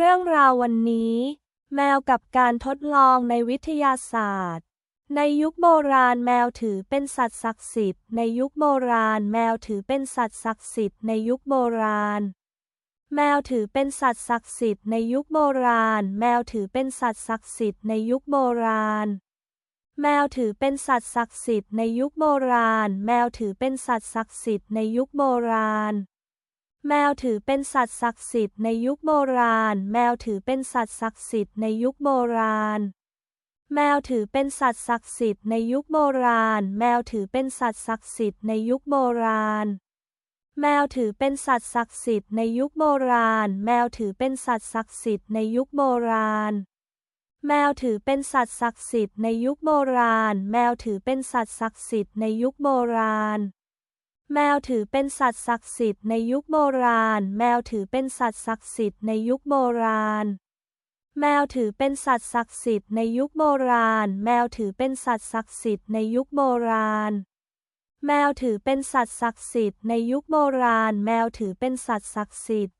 เรื่องราววันนี้ แมวกับการทดลองในวิทยาศาสตร์ ในยุคโบราณแมวถือเป็นสัตว์ศักดิ์สิทธิ์ในยุคโบราณ แมวถือเป็นสัตว์ศักดิ์สิทธิ์ในยุคโบราณ แมวถือเป็นสัตว์ศักดิ์สิทธิ์ในยุคโบราณ แมวถือเป็นสัตว์ศักดิ์สิทธิ์ในยุคโบราณ แมวถือเป็นสัตว์ศักดิ์สิทธิ์ในยุคโบราณ แมวถือเป็นสัตว์ศักดิ์สิทธิ์ในยุคโบราณ แมวถือเป็นสัตว์ศักดิ์สิทธิ์ในยุคโบราณ แมวถือเป็นสัตว์ศักดิ์สิทธิ์ในยุคโบราณ แมวถือเป็นสัตว์ศักดิ์สิทธิ์ในยุคโบราณ แมวถือเป็นสัตว์ศักดิ์สิทธิ์ในยุคโบราณ แมวถือเป็นสัตว์ศักดิ์สิทธิ์ในยุคโบราณ แมวถือเป็นสัตว์ศักดิ์สิทธิ์ในยุคโบราณ แมวถือเป็นสัตว์ศักดิ์สิทธิ์ในยุคโบราณ แมวถือเป็นสัตว์ศักดิ์สิทธิ์ในยุคโบราณ แมวถือเป็นสัตว์ศักดิ์สิทธิ์ในยุคโบราณ แมวถือเป็นสัตว์ศักดิ์สิทธิ์ในยุคโบราณ แมวถือเป็นสัตว์ศักดิ์สิทธิ์ในยุคโบราณ แมวถือเป็นสัตว์ศักดิ์สิทธิ์ในยุคโบราณ แมวถือเป็นสัตว์ศักดิ์สิทธิ์ในยุคโบราณ แมวถือเป็นสัตว์ศักดิ์สิทธิ์